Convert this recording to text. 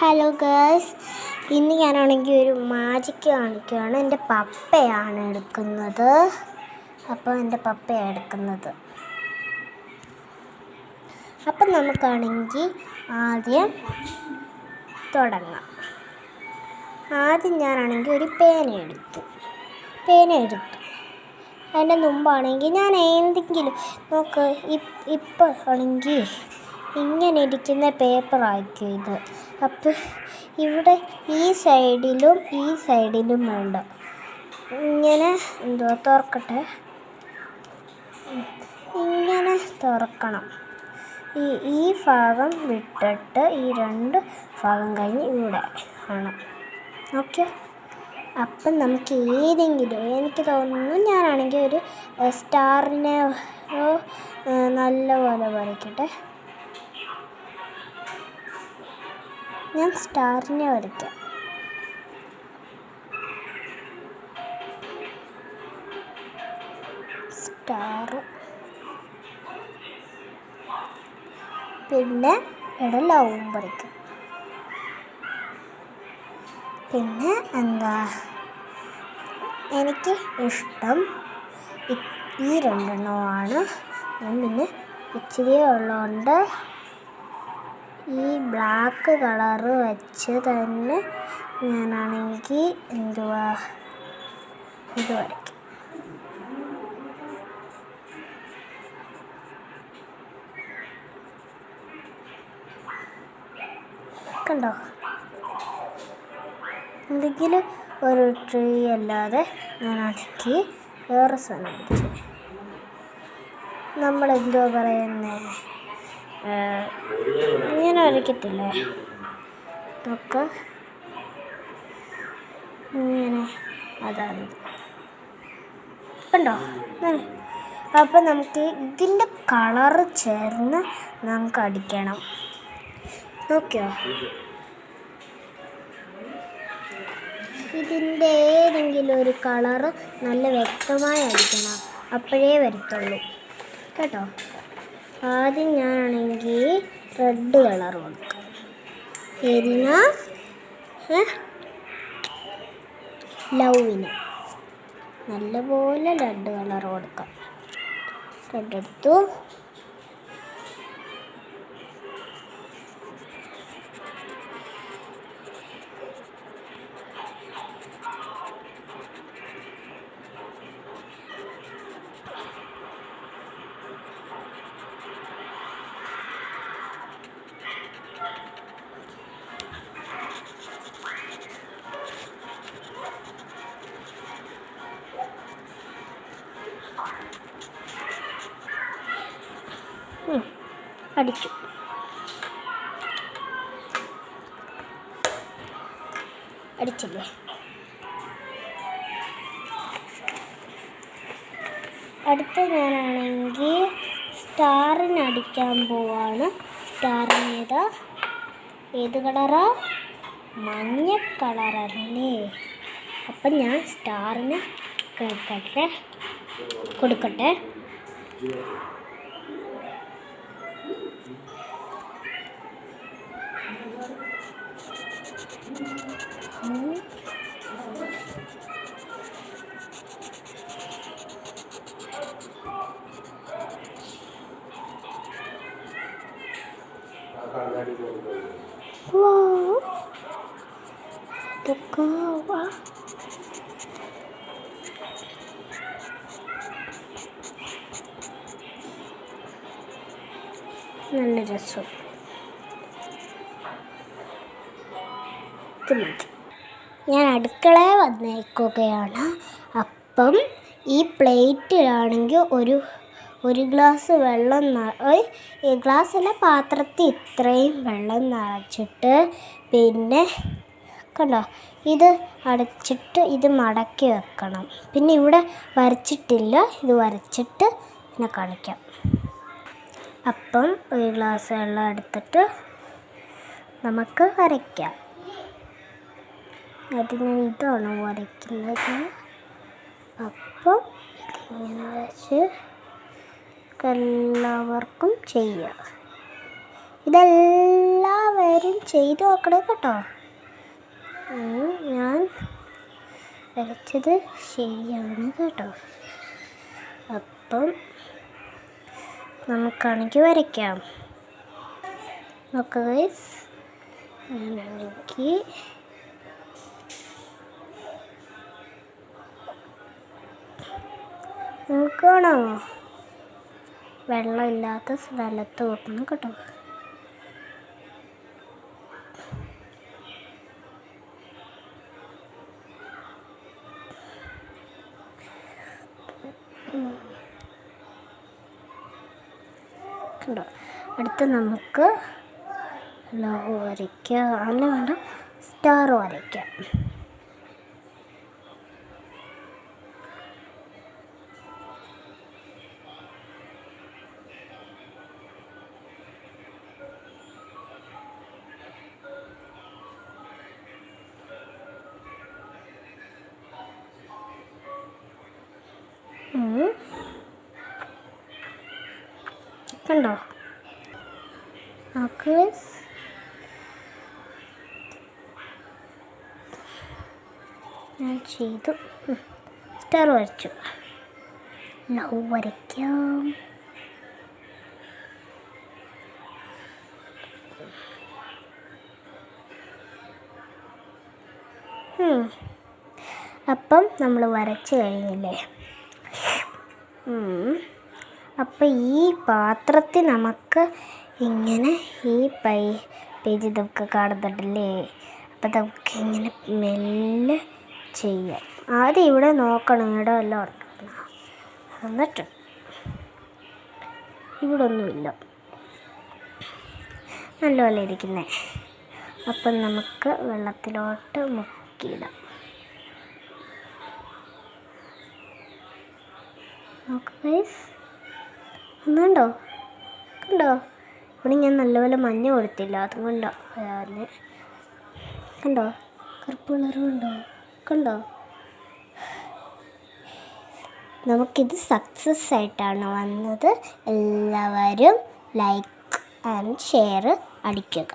Hello girls ഇന്ന് ഞാനാണെങ്കിൽ ഒരു മാജിക്ക് കാണിക്കുകയാണ്. എന്റെ പപ്പയാണ് എടുക്കുന്നത്. അപ്പോൾ എന്റെ പപ്പയാണ് എടുക്കുന്നത്. അപ്പം നമുക്കാണെങ്കിൽ ആദ്യം തുടങ്ങാം. ആദ്യം ഞാനാണെങ്കിൽ ഒരു പേന എടുത്തു. പേന എടുത്തു. അതിന്റെ മുമ്പാണെങ്കിൽ ഞാൻ എന്തെങ്കിലും നോക്ക് ഇപ്പോൾ ആണെങ്കിൽ ഇങ്ങനെ ഇരിക്കുന്ന പേപ്പറായിരിക്കും ഇത്. അപ്പോൾ ഇവിടെ ഈ സൈഡിലും ഈ സൈഡിലും വേണ്ട. ഇങ്ങനെ എന്തുവാ തുറക്കട്ടെ. ഇങ്ങനെ തുറക്കണം. ഈ ഈ ഭാഗം വിട്ടിട്ട് ഈ രണ്ട് ഭാഗം കഴിഞ്ഞ് ഇവിടെ ആണ് ഓക്കെ? അപ്പം നമുക്ക് ഏതെങ്കിലും എനിക്ക് തോന്നുന്നു ഞാനാണെങ്കിൽ ഒരു സ്റ്റാറിനെ നല്ല പോലെ നല്ലപോലെ വരയ്ക്കട്ടെ. ഞാൻ സ്റ്റാറിനെ വരയ്ക്കാം. സ്റ്റാർ. പിന്നെ ഇവിടെ ലവും വരയ്ക്കും. പിന്നെ എന്താ? എനിക്ക് ഇഷ്ടം ഈ രണ്ടെണ്ണമാണ്. ഞാൻ പിന്നെ ഇച്ചിരി ഉള്ളതുകൊണ്ട് ഈ ബ്ലാക്ക് കളറ് വെച്ച് തന്നെ ഞാനാണെങ്കിൽ എന്തുവാ? ഇത് വരയ്ക്കും. കണ്ടോ? എന്തെങ്കിലും ഒരു ട്രീ അല്ലാതെ ഞാനാണെങ്കിൽ വേറെ സാധനം നമ്മൾ നമ്മളെന്തോ പറയുന്നേ? ഇങ്ങനെ വരയ്ക്കത്തില്ലേ ഇതൊക്കെ ഇങ്ങനെ. അതാണ് ഉണ്ടോ. അപ്പം നമുക്ക് ഇതിന്റെ കളറ് ചേർന്ന് നമുക്ക് അടിക്കണം. നോക്കിയോ? ഇതിന്റെ ഏതെങ്കിലും ഒരു കളറ് നല്ല വ്യക്തമായി അടിക്കണം. അപ്പോഴേ വരത്തുള്ളൂ. കേട്ടോ? ആദ്യം ഞാനാണെങ്കിൽ റെഡ് കളർ കൊടുക്കാം. എരിന? ലവിന്. നല്ലപോലെ റെഡ് കളർ കൊടുക്കാം. റെഡ് എടുത്തു. അടിച്ചു അടിച്ചില്ലേ അടുത്ത ഞാനാണെങ്കിൽ സ്റ്റാറിന് അടിക്കാൻ പോവാണ്. സ്റ്റാറിന് ഏതാ ഏത് കളറാ? മഞ്ഞ കളറല്ലേ. അപ്പം ഞാൻ സ്റ്റാറിന് കേൾക്കട്ടെ കൊടുക്കട്ടെ. Wow. വാ. നല്ല ഞാൻ അടുക്കളയിൽ വന്നേക്കുകയാണ് അപ്പം ഈ പ്ലേറ്റിലാണെങ്കിൽ ഒരു ഒരു ഗ്ലാസ് വെള്ളം ഒരു ഗ്ലാസ് അല്ല പാത്രത്തിൽ ഇത്രയും വെള്ളം നിറച്ചിട്ട് പിന്നെ കണ്ടോ ഇത് അടച്ചിട്ട് ഇത് മടക്കി വെക്കണം. പിന്നെ ഇവിടെ വരച്ചിട്ടില്ല ഇത് വരച്ചിട്ട് പിന്നെ കളിക്കാം അപ്പം ഒരു ഗ്ലാസ് വെള്ളം എടുത്തിട്ട് നമുക്ക് വരയ്ക്കാം. എന്നിട്ട് ഞാൻ ഇതാണ് വരയ്ക്കുന്നത്. അപ്പം ഇങ്ങനെ വരച്ച് എല്ലാവർക്കും ചെയ്യാം. ഇതെല്ലാവരും ചെയ്തു നോക്കണേ കേട്ടോ. ഞാൻ വരച്ചത് ശരിയാണ് കേട്ടോ. അപ്പം നമുക്കാണെങ്കിൽ വരയ്ക്കാം. നോക്കുക ഗൈസ് ഞാനാണെങ്കിൽ നോക്കണോ വെള്ളമില്ലാത്ത സ്ഥലത്ത് വെക്കണം കിട്ടും. കണ്ടോ? അടുത്ത് നമുക്ക് ലവ് വരയ്ക്കുക അല്ല വേണ്ട. സ്റ്റാർ വരയ്ക്കാം കണ്ടോ? നമുക്ക് ഞാൻ ചെയ്തു. സ്റ്റാർ വരച്ചു നൗ വരയ്ക്കാം. അപ്പം നമ്മൾ വരച്ച് കഴിഞ്ഞില്ലേ? ഉം. അപ്പം ഈ പാത്രത്തിൽ നമുക്ക് ഇങ്ങനെ ഈ പൈ പേജ് ഇതൊക്കെ കാണുന്നുണ്ടല്ലേ അപ്പം നമുക്ക് ഇങ്ങനെ മെല്ലെ ചെയ്യാം. ആദ്യം ഇവിടെ നോക്കണം ഇവിടെ എല്ലാം ഉണ്ടോ എന്നിട്ട് ഇവിടെ ഒന്നുമില്ല. നല്ലപോലെ ഇരിക്കുന്നേ. അപ്പം നമുക്ക് വെള്ളത്തിലോട്ട് മുക്കിയിടാം. നോക്ക് ഗൈസ് ഒന്നുണ്ടോ? കണ്ടോ? ഇവിടെ ഞാൻ നല്ലപോലെ മഞ്ഞ കൊടുത്തില്ല അതുകൊണ്ടോ അതാണ് കണ്ടോ? കറുപ്പ് കളറുണ്ടോ കണ്ടോ? നമുക്കിത് സക്സസ് ആയിട്ടാണ് വന്നത്. എല്ലാവരും ലൈക്ക് ആൻഡ് ഷെയർ അടിക്കുക.